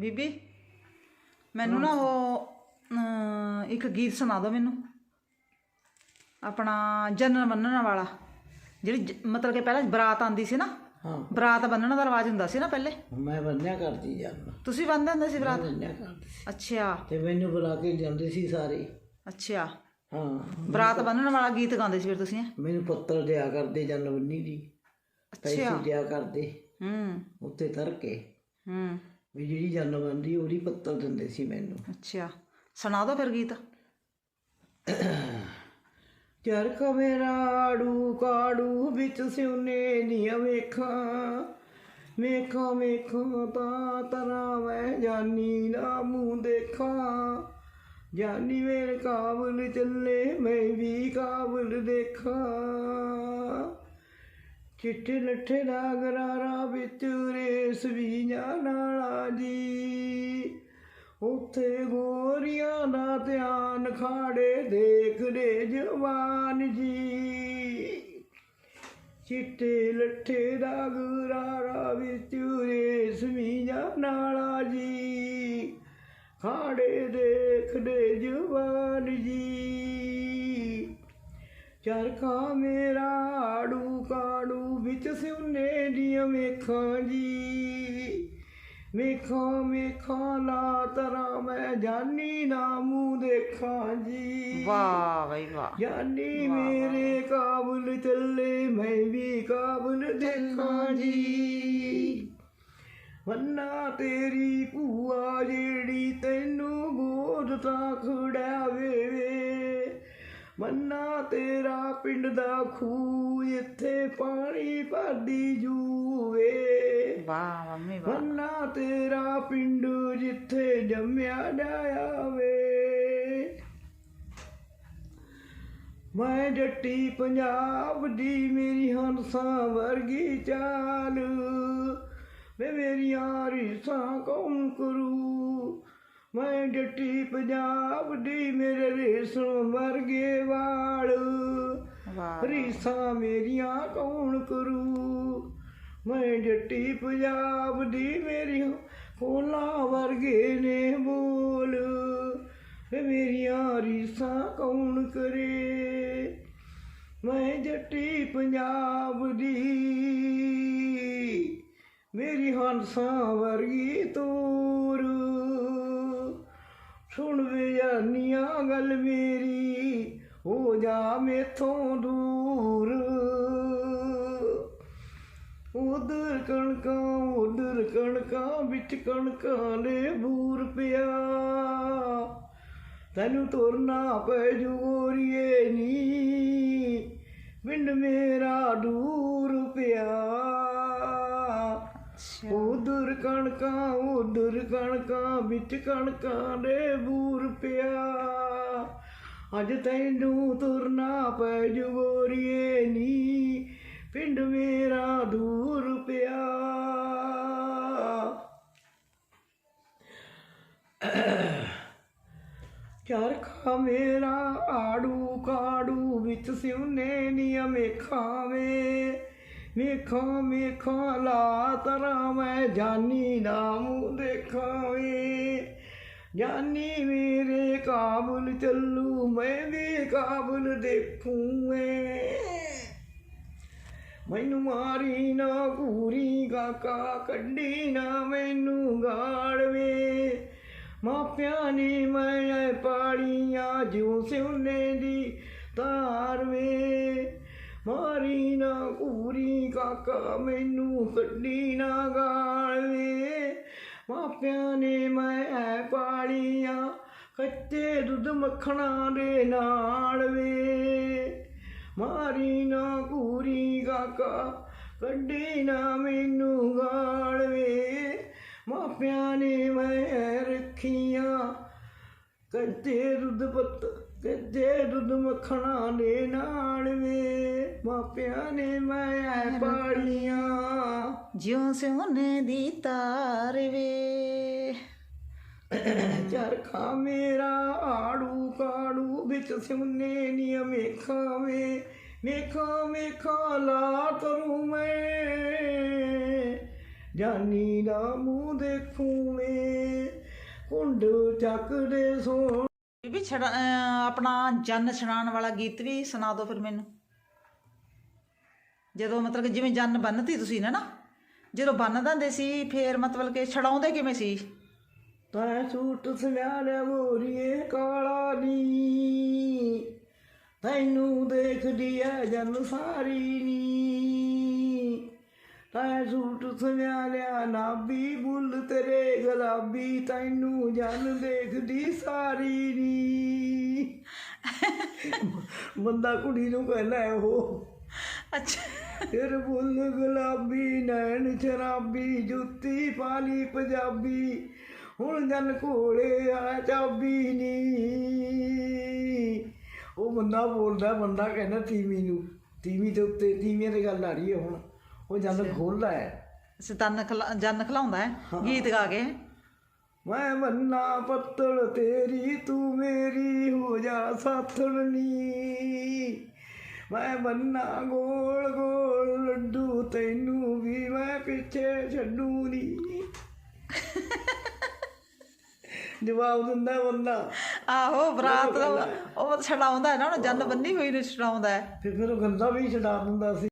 ਬੀਬੀ ਮੈਨੂੰ ਨਾ ਉਹ ਅਮ, ਇੱਕ ਗੀਤ ਸੁਣਾ ਦਿਓ ਮੈਨੂੰ। ਆਪਣਾ ਜਨਮ ਬੰਨਣ ਵਾਲਾ ਜਿਹੜੀ ਜ- ਮਤਲਬ ਕਿ ਪਹਿਲਾਂ ਬਰਾਤ ਆਂਦੀ ਸੀ ਨਾ ਹਾਂ। ਬਰਾਤ ਬੰਨਣ ਦਾ ਰਿਵਾਜ ਹੁੰਦਾ ਸੀ ਨਾ ਪਹਿਲੇ? ਮੈਂ ਬੰਨਿਆ ਕਰਦੀ ਜਾਂਦਾ ਤੁਸੀਂ ਬੰਨਦੇ ਹੁੰਦੇ ਸੀ ਬਰਾਤ? ਬੰਨਿਆ ਕਰਦੀ। ਅੱਛਾ। ਤੇ ਮੈਨੂੰ ਬੁਲਾ ਕੇ ਜਾਂਦੇ ਸੀ ਸਾਰੇ। ਅੱਛਾ। ਹਾਂ। ਬਰਾਤ ਬੰਨਣ ਵਾਲਾ ਗੀਤ ਗਾਉਂਦੇ ਸੀ ਫਿਰ ਤੁਸੀਂ ਹੈਂ? ਮੈਨੂੰ ਪੱਤਰ ਦਿਆ ਕਰਦੇ ਜਨ ਬੰਨੀ ਦੀ। ਪੈਸੇ ਅੱਛਾ ਦਿਆ ਕਰਦੇ। ਹੂੰ। ਉੱਤੇ ਕੇ। ਹੂੰ। ਵੀ ਜਿਹੜੀ ਜਨ ਬੰਦੀ ਉਹਦੀ ਪੱਤਰ ਦਿੰਦੇ ਸੀ ਮੈਨੂੰ। ਅੱਛਾ। ਸੁਣਾ ਦਿਓ ਫਿਰ ਗੀਤ। ਚਰਖ ਮੇਰਾ ਆੜੂ ਕਾੜੂ ਵਿੱਚ ਸਿਉਨੇ ਦੀਆਂ ਵੇਖਾਂ। ਵੇਖਾਂ ਵੇਖਾਂ ਤਾਂ ਤਰਾ ਮੈਂ ਜਾਨੀ ਨਾ ਮੂੰਹ ਦੇਖਾਂ। ਜਾਨੀ ਮੇਰੇ ਕਾਬਲ ਚੱਲੇ ਮੈਂ ਵੀ ਕਾਬਲ ਦੇਖਾਂ। ਚਿੱਟੇ ਲੱਠੇ ਦਾ ਗਰਾਰਾ ਵਿੱਚ ਰੇਸ ਵੀ ਨਾਲਾ ਜੀ ਉੱਥੇ ਗੋਰੀਆਂ ਦਾ ਧਿਆਨ ਖਾੜੇ ਦੇਖਦੇ ਜਵਾਨ ਜੀ। ਚਿੱਟੇ ਲੱਠੇ ਦਾ ਗਰਾਰਾ ਵਿੱਚ ਰੇਸ਼ਮੀਆਂ ਨਾਲਾ ਜੀ ਖਾੜੇ ਦੇਖਦੇ ਜਵਾਨ ਜੀ। ਚਰਖਾ ਮੇਰਾ ਵੇਖਾਂ ਜੀ ਵੇਖਾਂ ਵੇਖਾਂ ਲਾ ਤਰਾ ਮੈਂ ਜਾਨੀ ਨਾ ਮੂੰਹ ਦੇਖਾਂ ਜੀ। ਵਾਹ ਬਈ ਵਾਹ। ਜਾਨੀ ਮੇਰੇ ਕਾਬਲ ਚੱਲੇ ਮੈਂ ਵੀ ਕਾਬਲ ਦੇਖਾਂ ਜੀ। ਵੰਨਾ ਤੇਰੀ ਭੂਆ ਜਿਹੜੀ ਤੈਨੂੰ ਗੋਦ ਤਾਂ ਖੜਾਵੇ ਵੇ ਮੰਨਾ ਤੇਰਾ ਪਿੰਡ ਦਾ ਖੂਹ ਇੱਥੇ ਪਾਣੀ ਭਰਦੀ ਜੂਵੇ ਵਾਹ ਮੰਮੀ ਵਾਹ। ਮੰਨਾ ਤੇਰਾ ਪਿੰਡ ਜਿੱਥੇ ਜੰਮਿਆ ਜਾਇਆ ਵੇ। ਮੈਂ ਜੱਟੀ ਪੰਜਾਬ ਦੀ ਮੇਰੀ ਹੰਸਾਂ ਵਰਗੀ ਚਾਲ। ਵੇ ਮੇਰੀਆਂ ਰੀਸਾਂ ਕੌਣ ਕਰੂ? ਮੈਂ ਜੱਟੀ ਪੰਜਾਬ ਦੀ ਮੇਰੇ ਰੇਸੋਂ ਵਰਗੇ ਵਾਲ। ਰੀਸਾਂ ਮੇਰੀਆਂ ਕੌਣ ਕਰੂ? ਮੈਂ ਜੱਟੀ ਪੰਜਾਬ ਦੀ ਮੇਰੀ ਫੁੱਲਾਂ ਵਰਗੇ ਨੇ ਬੋਲ। ਮੇਰੀਆਂ ਰੀਸਾਂ ਕੌਣ ਕਰੇ? ਮੈਂ ਜੱਟੀ ਪੰਜਾਬ ਦੀ ਮੇਰੀ ਹੰਸਾਂ ਵਰਗੀ ਤੋਰ ਸੁਣ ਵੇ ਗੱਲ ਮੇਰੀ, ਹੋ ਜਾ ਮੇਥੋਂ ਦੂਰ। ਉਧਰ ਕਣਕਾਂ ਉਧਰ ਕਣਕਾਂ, ਵਿੱਚ ਕਣਕਾਂ ਦੇ ਬੂਰ ਪਿਆ। ਤੈਨੂੰ ਤੁਰਨਾ ਪੈ ਜੂਰੀਏ ਨੀ, ਪਿੰਡ ਮੇਰਾ ਦੂਰ ਪਿਆ। ਉਧਰ ਕਣਕਾਂ ਉਧਰ ਕਣਕਾਂ, ਵਿੱਚ ਕਣਕਾਂ ਦੇ ਬੂਰ ਪਿਆ। ਅੱਜ ਤੈਨੂੰ ਤੁਰਨਾ ਪੈ ਜੂਰੀਏ ਨੀ, ਪਿੰਡ ਮੇਰਾ ਦੂਰ ਪਿਆ। ਚਰਖਾ ਮੇਰਾ ਆੜੂ ਕਾੜੂ ਵਿੱਚ ਸਿਉਨੇ ਨੀਆਂ ਮੇਖਾਂ ਵੇ। ਵੇਖਾਂ ਵੇਖਾਂ, ਲਾ ਤਰਾ ਮੈਂ ਜਾਨੀ ਨਾਮ ਦੇਖਾਂ ਵੇ ਜਾਨੀ ਮੇਰੇ ਕਾਬਲ ਚੱਲੂ ਮੈਂ ਵੀ ਕਾਬਲ ਦੇਖੂੰ ਵੇ ਮੈਨੂੰ ਮਾਰੀ ਨਾ ਪੂਰੀ ਕਾਕਾ ਕੱਢੀ ਨਾ ਮੈਨੂੰ ਗਾੜਵੇ। ਮਾਪਿਆਂ ਨੇ ਮੈਂ ਪਾੜੀਆਂ, ਜਿਉਂ ਸਿਉਨੇ ਦੀ ਤਾਰ ਵੇ ਮਾਰੀ ਨਾ ਪੂਰੀ ਕਾਕਾ, ਮੈਨੂੰ ਕੱਢੀ ਨਾ ਗਾਲ ਵੇ। ਮਾਪਿਆਂ ਨੇ ਮੈਂ ਪਾਲੀਆਂ, ਕੱਚੇ ਦੁੱਧ ਮੱਖਣਾ ਦੇ ਨਾਲ ਵੇ। ਮਾਰੀ ਨਾ ਕੂਰੀ ਕਾਕਾ ਕੱਢੀ ਨਾ ਮੈਨੂੰ ਗਾਲ ਵੇ। ਮਾਪਿਆਂ ਨੇ ਮੈਂ ਰੱਖੀਆਂ, ਕੱਚੇ ਦੁੱਧ ਪੁੱਤ ਕੱਦੇ ਦੁੱਧ ਮੱਖਣਾ ਦੇ ਨਾਲ ਵੇ। ਮਾਪਿਆਂ ਨੇ ਮੈਂ ਪਾੜੀਆਂ ਜਿਉਂ ਸੋਨੇ ਦੀ ਤਾਰ ਵੇ। ਚਰਖਾ ਮੇਰਾ ਆੜੂ ਕਾੜੂ ਵਿੱਚ ਸਿਮਨੇ ਨੀਆਂ ਮੇਖਾਂ ਵੇ। ਮੇਖਾਂ ਮੇਖਾਂ ਲਾ ਤਰੂ ਮੈਂ। ਜਾਨੀ ਦਾ ਮੂੰਹ ਦੇਖੂ ਮੈਂ ਕੁੰਡ ਚੱਕਦੇ ਸੋਣ ਬੀਬੀ ਛੜਾ ਆਪਣਾ ਜਨ ਛੜਾਉਣ ਵਾਲਾ ਗੀਤ ਵੀ ਸੁਣਾ ਦਿਓ ਫਿਰ ਮੈਨੂੰ। ਜਦੋਂ ਮਤਲਬ ਕਿ ਜਿਵੇਂ ਜਨ ਬੰਨਤੀ ਤੁਸੀਂ ਨੇ ਨਾ, ਜਦੋਂ ਬੰਨ ਦਿੰਦੇ ਸੀ, ਫੇਰ ਮਤਲਬ ਕਿ ਛਡਾਉਂਦੇ ਕਿਵੇਂ ਸੀ? ਤੈ ਸੂਟ ਸਵਿਆਲਿਆ ਮੋਰੀਏ ਕਾਲਾ ਨੀ, ਤੈਨੂੰ ਦੇਖਦੀ ਐ ਜਨ ਸਾਰੀ ਨੀ। ਤੈ ਸੂਟ ਸਵਿਆਲਿਆ ਨਾਬੀ ਬੁੱਲ ਤੇਰੇ ਗੁਲਾਬੀ ਤੈਨੂੰ ਜਨ ਦੇਖਦੀ ਸਾਰੀ ਨੀ ਬੰਦਾ ਕੁੜੀ ਨੂੰ ਕਹਿੰਦਾ ਉਹ ਅੱਛਾ। ਫਿਰ ਬੁੱਲ ਗੁਲਾਬੀ ਨੈਣ ਸ਼ਰਾਬੀ ਜੁੱਤੀ ਪਾਲੀ ਪੰਜਾਬੀ ਹੁਣ ਜਨ ਕੋਲੇ ਆ ਚਾਬੀ ਨੀ ਉਹ ਬੰਦਾ ਬੋਲਦਾ ਬੰਦਾ ਕਹਿੰਦਾ ਤੀਵੀਂ ਨੂੰ ਤੀਵੀਂ ਦੇ ਉੱਤੇ ਤੀਵੀਆਂ ਦੀ ਗੱਲ ਆ ਰਹੀ ਹੈ ਹੁਣ। ਉਹ ਜਨ ਖੋਲਦਾ ਹੈ। ਸਤਨ ਜਨ ਖਲਾਉਂਦਾ ਹੈ ਗੀਤ ਗਾ ਕੇ। ਮੈਂ ਮੰਨਾ ਪੱਤਲ ਤੇਰੀ ਤੂੰ ਮੇਰੀ ਹੋ ਜਾ ਸਾਥਣੀ ਮੈਂ ਬੰਨਾ ਗੋਲ ਗੋਲ ਲੱਡੂ ਤੈਨੂੰ ਵੀ ਮੈਂ ਪਿੱਛੇ ਛੱਡੂ ਨੀ ਜਵਾਬ ਦਿੰਦਾ ਬੰਦਾ। ਆਹੋ ਬਰਾਤ ਦਾ ਉਹ- ਛਡਾਉਂਦਾ ਹੈ ਨਾ ਉਹਨੂੰ ਜਨ ਬੰਨੀ ਹੋਈ ਨੂੰ ਛਡਾਉਂਦਾ ਫਿਰ ਫਿਰ ਉਹ ਗੰਦਾ ਵੀ ਛਡਾ ਦਿੰਦਾ ਸੀ।